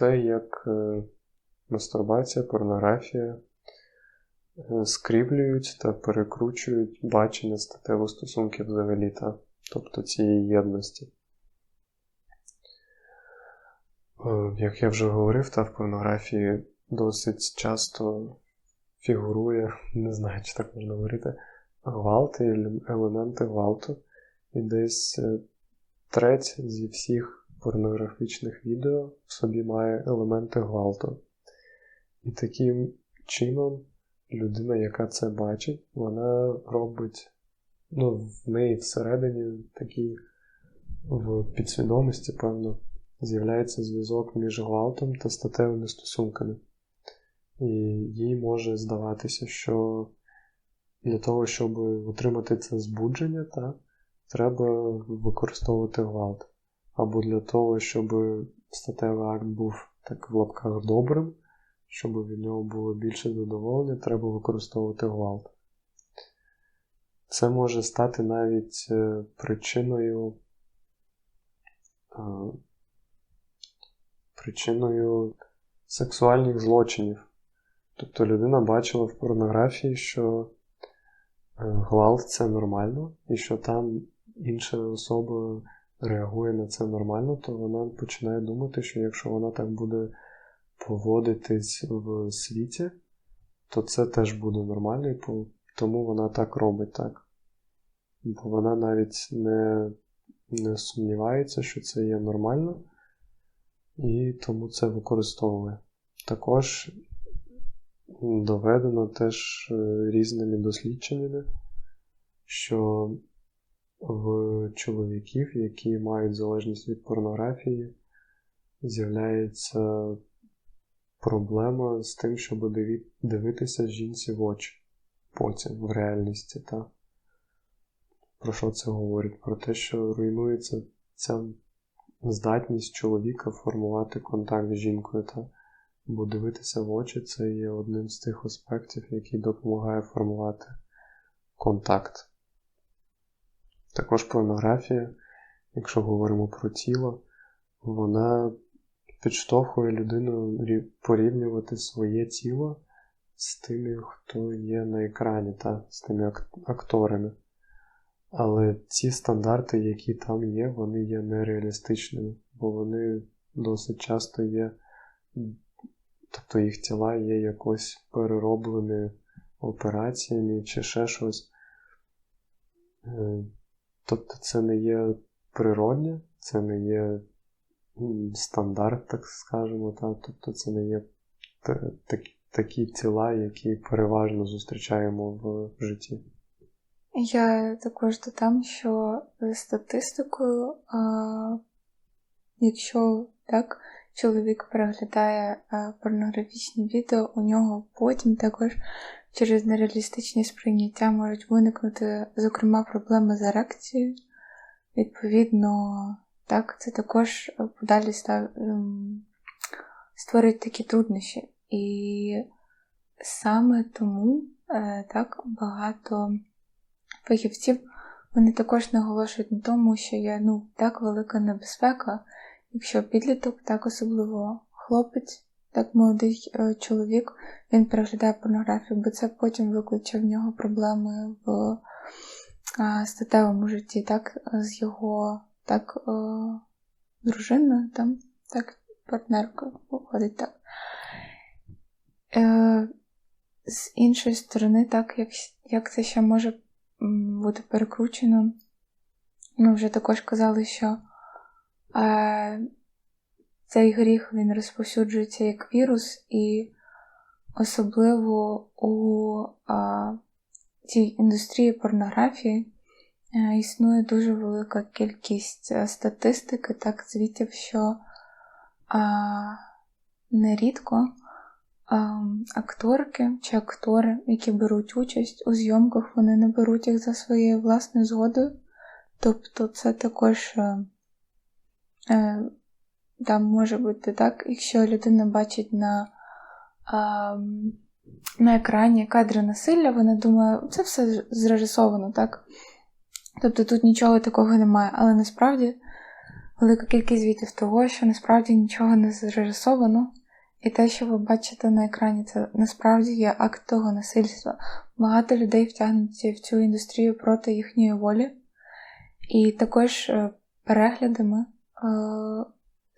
те, як е, мастурбація, порнографія е, скріплюють та перекручують бачення статевих стосунків взагалі, та, тобто цієї єдності. Е, Як я вже говорив, та в порнографії досить часто фігурує, не знаю, чи так можна говорити, гвалт і елементи гвалту. І десь треть зі всіх порнографічних відео в собі має елементи гвалту. І таким чином людина, яка це бачить, вона робить, ну, в неї всередині такий в підсвідомості, певно, з'являється зв'язок між гвалтом та статевими стосунками. І їй може здаватися, що для того, щоб отримати це збудження, та, треба використовувати гвалт або для того, щоб статевий акт був так в лапках добрим, щоб від нього було більше задоволення, треба використовувати гвалт. Це може стати навіть е, причиною е, причиною сексуальних злочинів. Тобто людина бачила в порнографії, що е, гвалт це нормально, і що там інша особа реагує на це нормально, то вона починає думати, що якщо вона так буде поводитись в світі, то це теж буде нормально, і тому вона так робить так. Бо вона навіть не, не сумнівається, що це є нормально, і тому це використовує. Також доведено теж е, різними дослідженнями, що в чоловіків, які мають залежність від порнографії, з'являється проблема з тим, щоб дивитися жінці в очі потім в реальності. Та? Про що це говорить? Про те, що руйнується ця здатність чоловіка формувати контакт з жінкою. Та? Бо дивитися в очі це є одним з тих аспектів, який допомагає формувати контакт. Також порнографія, якщо говоримо про тіло, вона підштовхує людину порівнювати своє тіло з тими, хто є на екрані, та з тими акторами. Але ці стандарти, які там є, вони є нереалістичними, бо вони досить часто є, тобто їх тіла є якось перероблені операціями чи ще щось. Е, Тобто це не є природне, це не є стандарт, так скажемо. Та? Тобто це не є такі, такі тіла, які переважно зустрічаємо в житті. Я також додам, що статистикою, а, якщо так, чоловік переглядає а, порнографічні відео, у нього потім також через нереалістичні сприйняття можуть виникнути, зокрема, проблеми з ерекцією. Відповідно, так, це також подалі став... Ем, створить такі труднощі. І саме тому е, так багато фахівців вони також наголошують на тому, що є ну, так велика небезпека, якщо підліток, так особливо хлопець так молодий е, чоловік він переглядає порнографію, бо це потім викличе в нього проблеми в статевому житті, так, з його так, е, дружиною, там, так, партнеркою виходить так. Е, з іншої сторони, так, як як це ще може бути перекручено, ми вже також казали, що цей гріх він розповсюджується як вірус, і особливо у а, цій індустрії порнографії а, е, існує дуже велика кількість а, е, статистики, так, звітів, що а, нерідко акторки чи актори, які беруть участь у зйомках, вони не беруть їх за своєю власною згодою. Тобто це також е, там може бути так, якщо людина бачить на на екрані кадри насилля, вона думає, це все зрежисовано, так? Тобто тут нічого такого немає, але насправді велика кількість звітів того, що насправді нічого не зрежисовано, і те, що ви бачите на екрані, це насправді є акт того насильства. Багато людей втягнуті в цю індустрію проти їхньої волі, і також е, переглядами е,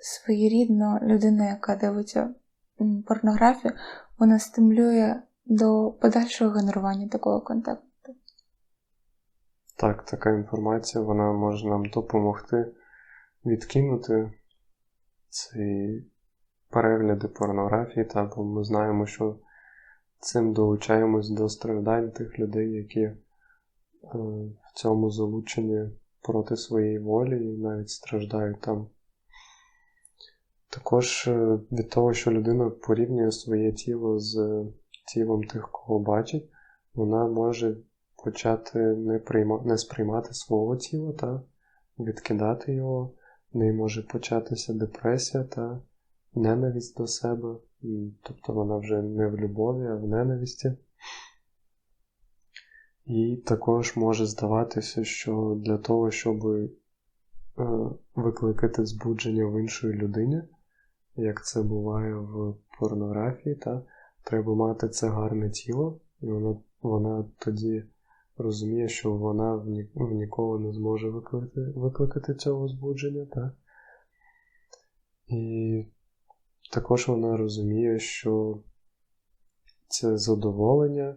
своєрідно людина, яка дивиться порнографію, вона стимулює до подальшого генерування такого контенту. Так, така інформація вона може нам допомогти відкинути ці перегляди порнографії, та, бо ми знаємо, що цим долучаємось до страждань тих людей, які е, в цьому залучені проти своєї волі і навіть страждають там. Також е, від того, що людина порівнює своє тіло з тілом тих, кого бачить, вона може почати не прийма... не сприймати свого тіла та відкидати його, в неї може початися депресія та ненависть до себе, тобто вона вже не в любові, а в ненависті. І також може здаватися, що для того, щоб е, викликати збудження в іншої людині, як це буває в порнографії, та, треба мати це гарне тіло, і вона вона тоді розуміє, що вона в, ні, в ніколи не зможе викликати викликати цього збудження. Та? І також вона розуміє, що це задоволення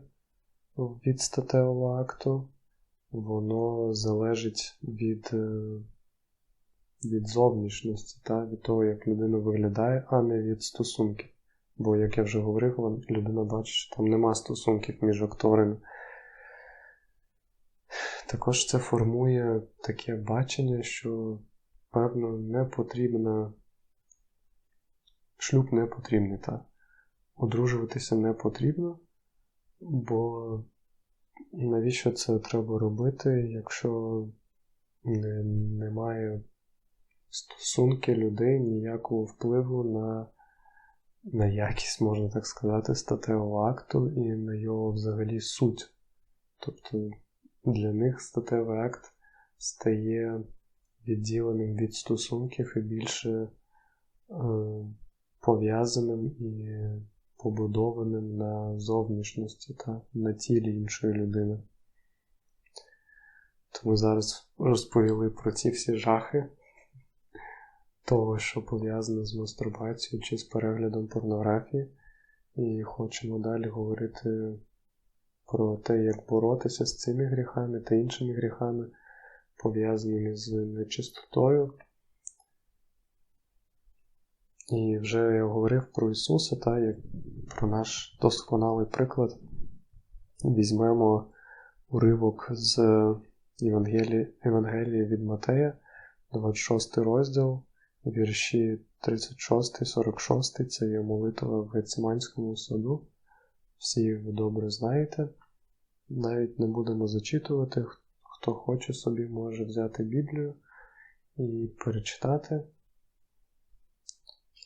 від статевого акту, воно залежить від е, від зовнішності, та, від того, як людина виглядає, а не від стосунків. Бо, як я вже говорив, людина бачить, що там нема стосунків між акторами. Також це формує таке бачення, що, певно, не потрібна. Шлюб не потрібний, та одружуватися не потрібно, бо навіщо це треба робити, якщо не, немає стосунки людей ніякого впливу на на якість, можна так сказати, статевого акту і на його взагалі суть. Тобто для них статевий акт стає відділеним від стосунків і більше е, пов'язаним і побудованим на зовнішності та на тілі іншої людини. То ми зараз розповіли про ці всі жахи того, що пов'язане з мастурбацією чи з переглядом порнографії, і хочемо далі говорити про те, як боротися з цими гріхами та іншими гріхами, пов'язаними з нечистотою. І вже я говорив про Ісуса, та, як про наш досконалий приклад. Візьмемо уривок з Євангелії, Євангелії від Матея, 26 розділ, вірші 36-46 це є молитва в Гециманському саду. Всі ви добре знаєте. Навіть не будемо зачитувати. Хто хоче собі, може взяти Біблію і перечитати.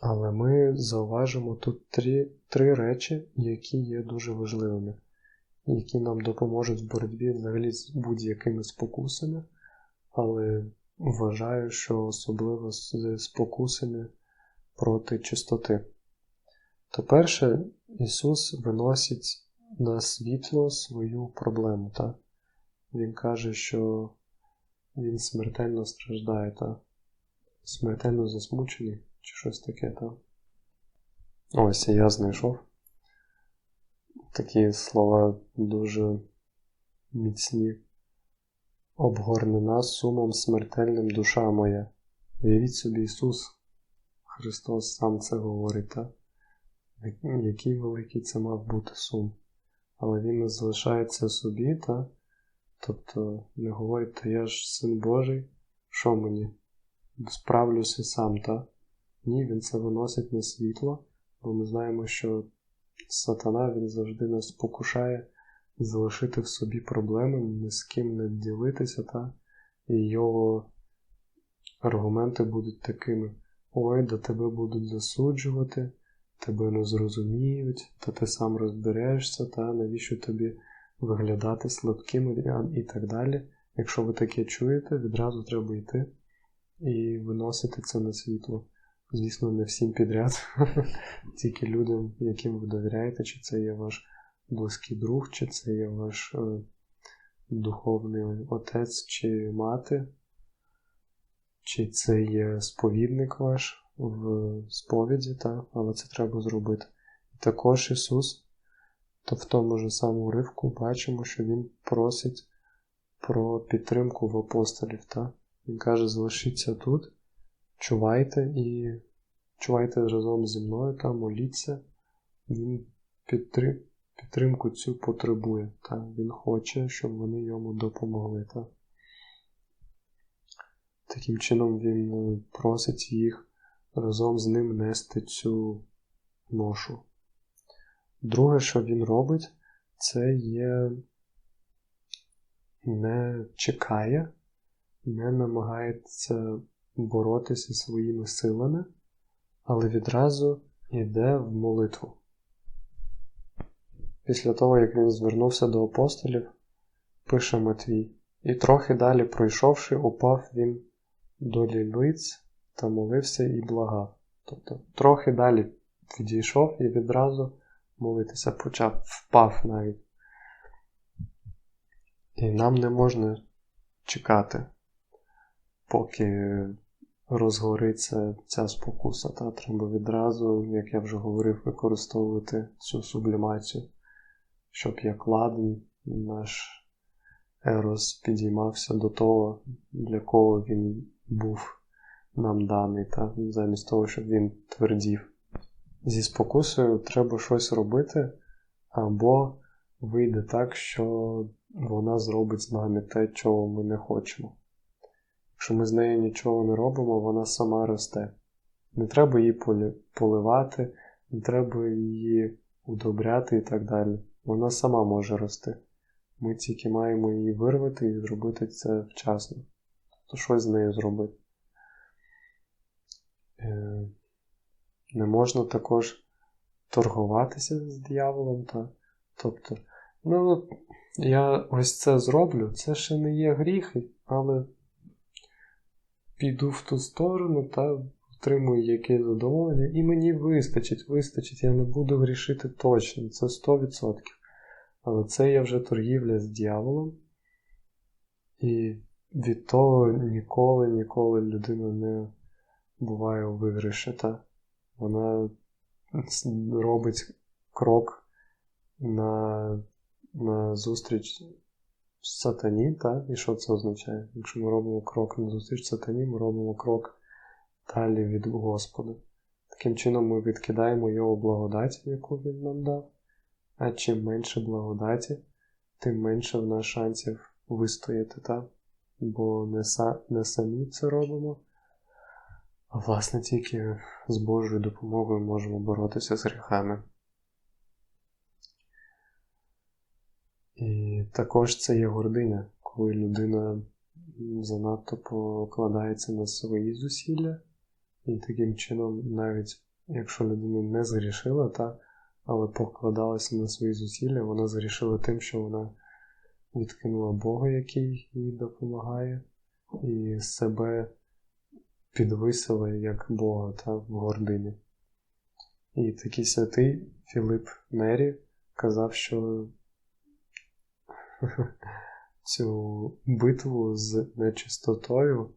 Але ми зауважимо тут три, три речі, які є дуже важливими, які нам допоможуть в боротьбі взагалі з будь-якими спокусами, але вважаю, що особливо з спокусами проти чистоти. То перше, Ісус виносить на світло свою проблему. Та? Він каже, що Він смертельно страждає, та? смертельно засмучений чи щось таке. Та? Ось я знайшов. Такі слова дуже міцні. Обгорнена сумом смертельним душа моя. Уявіть собі Ісус, Христос сам це говорить, так? який великий це мав бути сум. Але Він залишається собі, та? тобто не говорить, та я ж син Божий, що мені? Справлюся сам, та? Ні, він це виносить на світло, Бо ми знаємо, що сатана він завжди нас покушає залишити в собі проблеми, ні з ким не ділитися, та? і його аргументи будуть такими: ой, да тебе будуть засуджувати, тебе не зрозуміють, та ти сам розберешся, та навіщо тобі виглядати слабким і так далі. Якщо ви таке чуєте, відразу треба йти і виносити це на світло. Звісно, не всім підряд, тільки людям, яким ви довіряєте, чи це є ваш близький друг, чи це є ваш е, духовний отець чи мати, чи це є сповідник ваш в сповіді, та? але це треба зробити. Також Ісус, то в тому ж самому ривку бачимо, що Він просить про підтримку в апостолів. Та? Він каже: залишіться тут, чувайте і чувайте разом зі мною та моліться. Він підтрим... підтримку цю потребує. Та? Він хоче, щоб вони йому допомогли. Та? Таким чином він е, просить їх разом з ним нести цю ношу. Друге, що він робить, це є не чекає, не намагається боротися своїми силами, але відразу йде в молитву. Після того, як він звернувся до апостолів, пише Матвій, і трохи далі пройшовши, упав він до лілиць та молився і благав. Тобто, трохи далі відійшов і відразу молитися почав, впав навіть. І нам не можна чекати, поки розгориться ця спокуса. Та Треба відразу, як я вже говорив, використовувати цю сублімацію, щоб як ладен наш Ерос підіймався до того, для кого він був нам даний, та замість того, щоб він твердів. Зі спокусою треба щось робити, або вийде так, що вона зробить з нами те, чого ми не хочемо. Якщо ми з нею нічого не робимо, вона сама росте. Не треба її поливати, не треба її удобряти і так далі. Вона сама може рости. Ми тільки маємо її вирвати і зробити це вчасно. Тобто щось з нею зробити. Е, не можна також торгуватися з дияволом. Та? Тобто, ну, я ось це зроблю, це ще не є гріхи, але піду в ту сторону та отримую якесь задоволення, і мені вистачить, вистачить, я не буду грішити точно, це 100%. Але це є вже торгівля з дьяволом. І від того ніколи, ніколи людина не буває у виграші. Та? Вона робить крок на на зустріч сатані, та? і що це означає? Якщо ми робимо крок на зустріч сатані, ми робимо крок далі від Господа. Таким чином ми відкидаємо його благодать, яку він нам дав. А чим менше благодаті, тим менше в нас шансів вистояти, та? бо не, са, не самі це робимо. А власне тільки з Божою допомогою можемо боротися з гріхами. І також це є гординя, коли людина занадто покладається на свої зусилля, і таким чином, навіть якщо людина не згрішила, та, але покладалася на свої зусилля, вона згрішила тим, що вона відкинула Бога, який їй допомагає, і себе підвисили як Бога та в гордині. І такий святий Філип Нері казав, що цю битву з нечистотою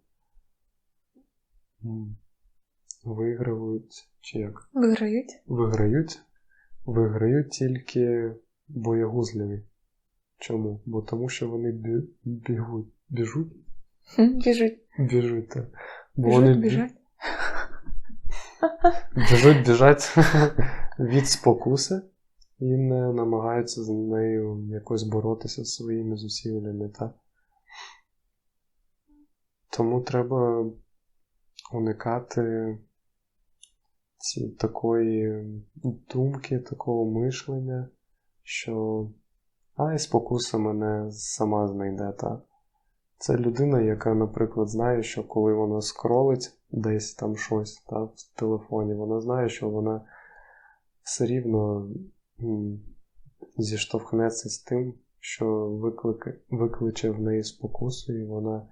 виграють чи як? Виграють? Виграють. Виграють тільки боягузливі. Чому? Бо тому що вони бігуть. Біжуть? Біжуть. Біжуть, так. Бо біжуть, вони біжать. Біжуть, біжать від спокуси і не намагаються з нею якось боротися своїми зусиллями. Та? Тому треба уникати такої думки, такого мишлення, що ай, спокуса мене сама знайде. Та? Це людина, яка, наприклад, знає, що коли вона скролить десь там щось та, в телефоні, вона знає, що вона все рівно зіштовхнеться з тим, що виклики, викличе в неї спокусу, і вона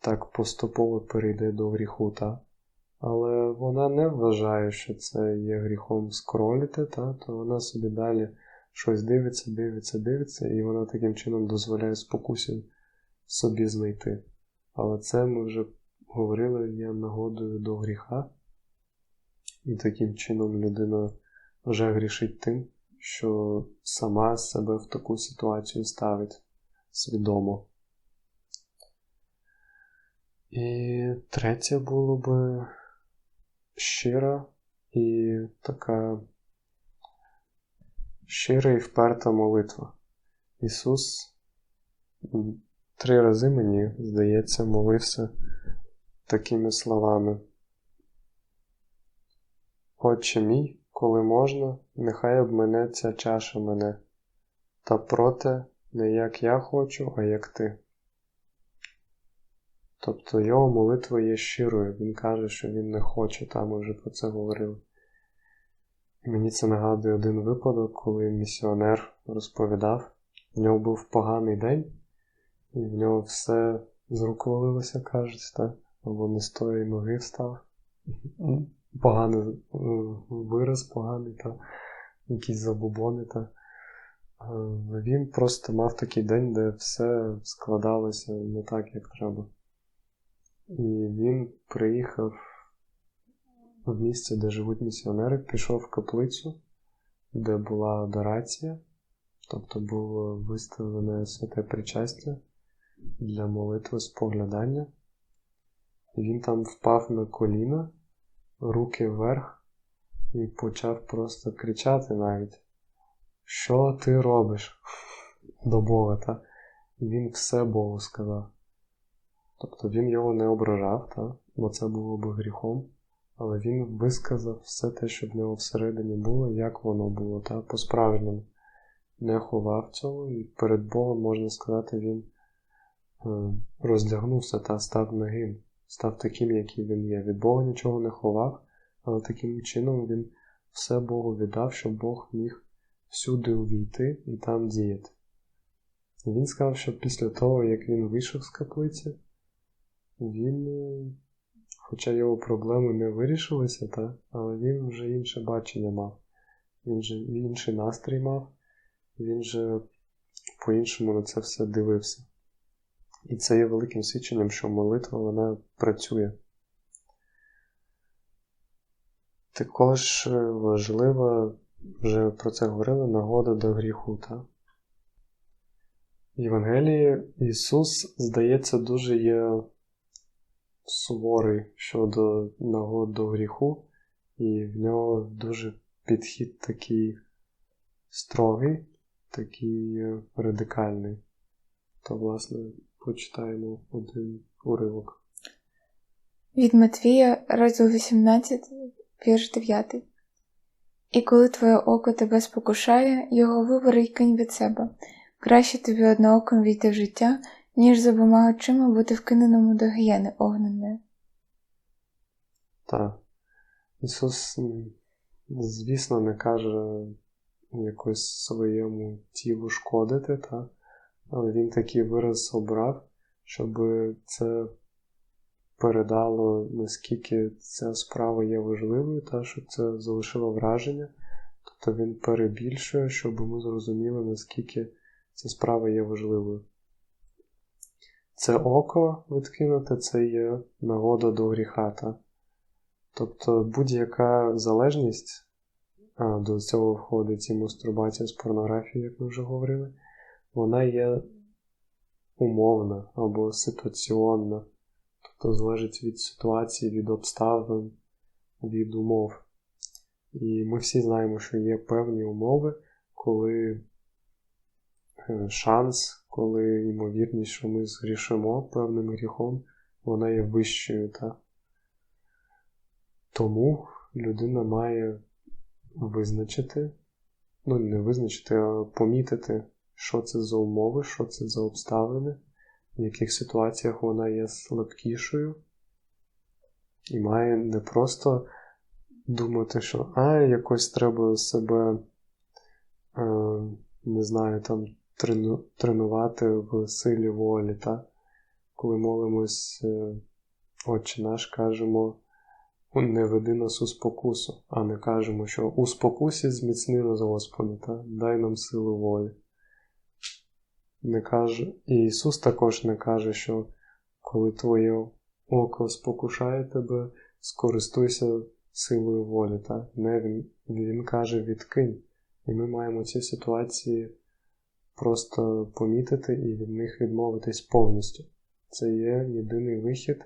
так поступово перейде до гріху. Та? Але вона не вважає, що це є гріхом скроліти, та? то вона собі далі щось дивиться, дивиться, дивиться, і вона таким чином дозволяє спокусі собі знайти. Але це ми вже говорили є нагодою до гріха, і таким чином людина вже грішить тим, що сама себе в таку ситуацію ставить свідомо. І третє було би щира і така щира і вперта молитва. Ісус три рази мені, здається, молився такими словами. Отче мій, коли можна, нехай обменеться чаша мене, та проте не як я хочу, а як ти. Тобто його молитва є щирою, він каже, що він не хоче, там ми вже про це говорили. І мені це нагадує один випадок, коли місіонер розповідав, в нього був поганий день, і в нього все з рук валилося, кажуть, так? або не з тої ноги встав. Поганий е, вираз, поганий, та якісь забубони. Та. Е, він просто мав такий день, де все складалося не так, як треба. І він приїхав в місце, де живуть місіонери, пішов в каплицю, де була адорація, тобто було виставлене святе причастя для молитви споглядання. Він там впав на коліна, руки вверх, і почав просто кричати навіть, що ти робиш до Бога, та? І він все Богу сказав. Тобто він його не ображав, та? бо це було би гріхом, але він висказав все те, що в нього всередині було, як воно було, та? по-справжньому. Не ховав цього, і перед Богом, можна сказати, він е, роздягнувся та став нагим, став таким, який він є. Від Бога нічого не ховав, але таким чином він все Богу віддав, щоб Бог міг всюди увійти і там діяти. Він сказав, що після того, як він вийшов з каплиці, він, е, хоча його проблеми не вирішилися, та, але він вже інше бачення мав, він же інший настрій мав, він же по-іншому на це все дивився. І це є великим свідченням, що молитва вона працює. Також е, важлива, вже про це говорили, нагода до гріху. Та? В Євангелії Ісус, здається, дуже є суворий щодо нагод до гріху, і в нього дуже підхід такий строгий, такий радикальний. То, власне, почитаємо один уривок. Від Матвія, розділ 18, вірш 9. І коли твоє око тебе спокушає, його вибери й кинь від себе. Краще тобі однооком війти в життя, ніж за обома очима бути вкиненому до гієни огненої. Так. Ісус, звісно, не каже якось своєму тілу шкодити, та? але Він такий вираз обрав, щоб це передало, наскільки ця справа є важливою, та щоб це залишило враження. Тобто він перебільшує, щоб ми зрозуміли, наскільки ця справа є важливою. Це око відкинути це є нагода до гріха. Та? Тобто будь-яка залежність, а до цього входить і мастурбація з порнографією, як ми вже говорили, вона є умовна або ситуаційна, тобто залежить від ситуації, від обставин, від умов. І ми всі знаємо, що є певні умови, коли е, шанс коли ймовірність, що ми згрішимо певним гріхом, вона є вищою. Та? Тому людина має визначити, ну, не визначити, а помітити, що це за умови, що це за обставини, в яких ситуаціях вона є слабкішою, і має не просто думати, що а, якось треба себе, е, не знаю, там трену, тренувати в силі волі. Та? Коли молимось, е, Отче наш, кажемо, не веди нас у спокусу, а не кажемо, що у спокусі зміцни нас Господи, та? дай нам силу волі. Не каже, І Ісус також не каже, що коли твоє око спокушає тебе, скористуйся силою волі. Та? Не Він, він каже відкинь. І ми маємо ці ситуації просто помітити і від них відмовитись повністю. Це є єдиний вихід,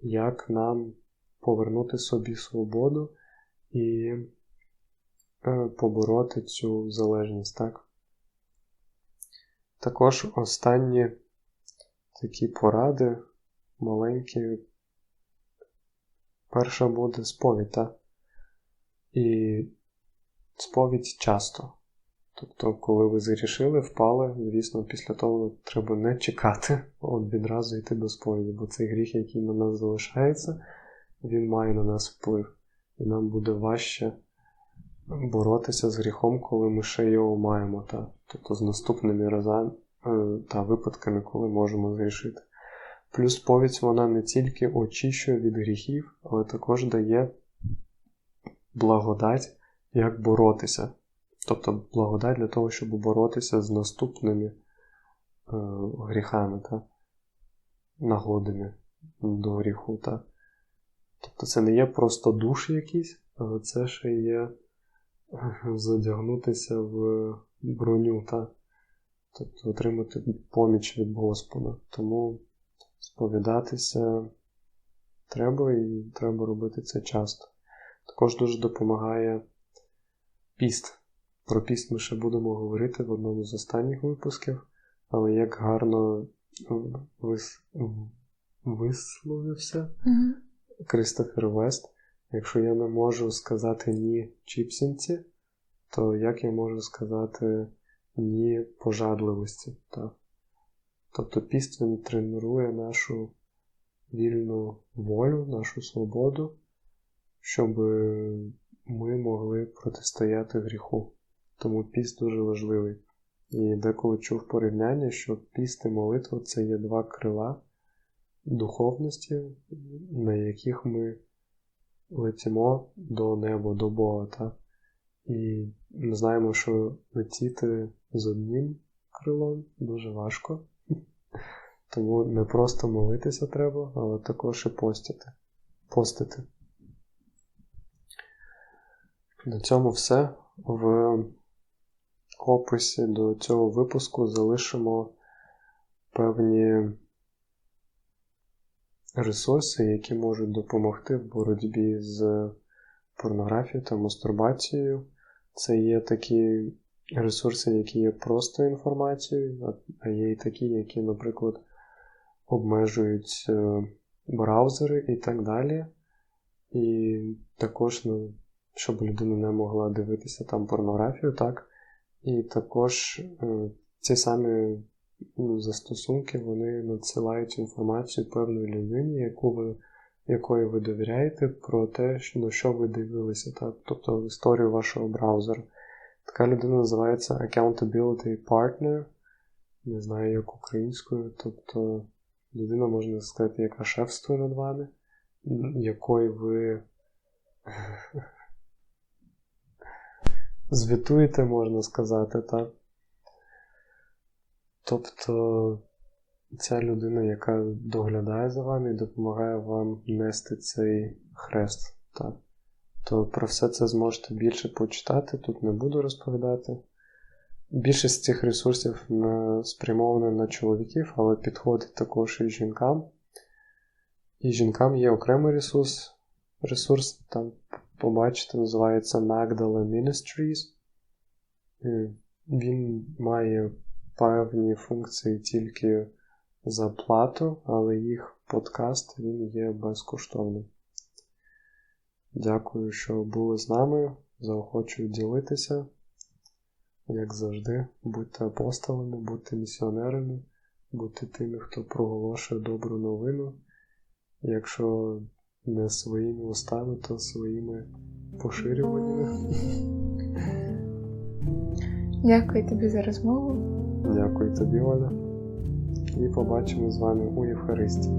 як нам повернути собі свободу і е, побороти цю залежність. так? Також останні такі поради маленькі. Перша буде сповідь, так? І сповідь часто. Тобто, коли ви зарішили, впали, звісно, після того треба не чекати, от відразу йти до сповіді, бо цей гріх, який на нас залишається, він має на нас вплив. І нам буде важче боротися з гріхом, коли ми ще його маємо, та, тобто з наступними разами е, та випадками, коли можемо зрішити. Плюс сповідь вона не тільки очищує від гріхів, але також дає благодать, як боротися. Тобто благодать для того, щоб боротися з наступними е, гріхами, та? нагодами до гріху. Та? Тобто це не є просто душ якийсь, але це ще є задягнутися в броню, та? тобто отримати поміч від Господа. Тому сповідатися треба і треба робити це часто. Також дуже допомагає піст. Про піст ми ще будемо говорити в одному з останніх випусків, але як гарно вис... висловився mm-hmm. Кристофер Вест. Якщо я не можу сказати ні чіпсінці, то як я можу сказати ні пожадливості? Так? Тобто піст він тренує нашу вільну волю, нашу свободу, щоб ми могли протистояти гріху. Тому піст дуже важливий. І деколи чув порівняння, що піст і молитва це є два крила духовності, на яких ми летимо до неба, до Бога. Та? І ми знаємо, що летіти з одним крилом дуже важко. Тому не просто молитися треба, але також і постити. постити. На цьому все. В описі до цього випуску залишимо певні ресурси, які можуть допомогти в боротьбі з порнографією та мастурбацією. Це є такі ресурси, які є просто інформацією, а є і такі, які, наприклад, обмежують е, браузери і так далі. І також, ну, щоб людина не могла дивитися там порнографію, так. І також е, ці самі ну, застосунки вони надсилають інформацію певної людині, яку ви, якої ви довіряєте, про те, на що ви дивилися, так? тобто історію вашого браузера. Така людина називається Accountability Partner. Не знаю, як українською. Тобто людина, можна сказати, яка шефствує над вами, якої ви звітуєте, можна сказати, так? Тобто ця людина, яка доглядає за вами і допомагає вам нести цей хрест. Так? То про все це зможете більше почитати, тут не буду розповідати. Більшість цих ресурсів спрямована на чоловіків, але підходить також і жінкам. І жінкам є окремий ресурс. Ресурс там побачите, називається Magdala Ministries. Він має певні функції тільки за плату, але їх подкаст він є безкоштовним. Дякую, що були з нами. Заохочую ділитися. Як завжди, будьте апостолами, будьте місіонерами, будьте тими, хто проголошує добру новину. Якщо не своїми устами, то своїми поширюваннями. Дякую тобі за розмову. Дякую тобі, Оля. І побачимо з вами у Євхаристії.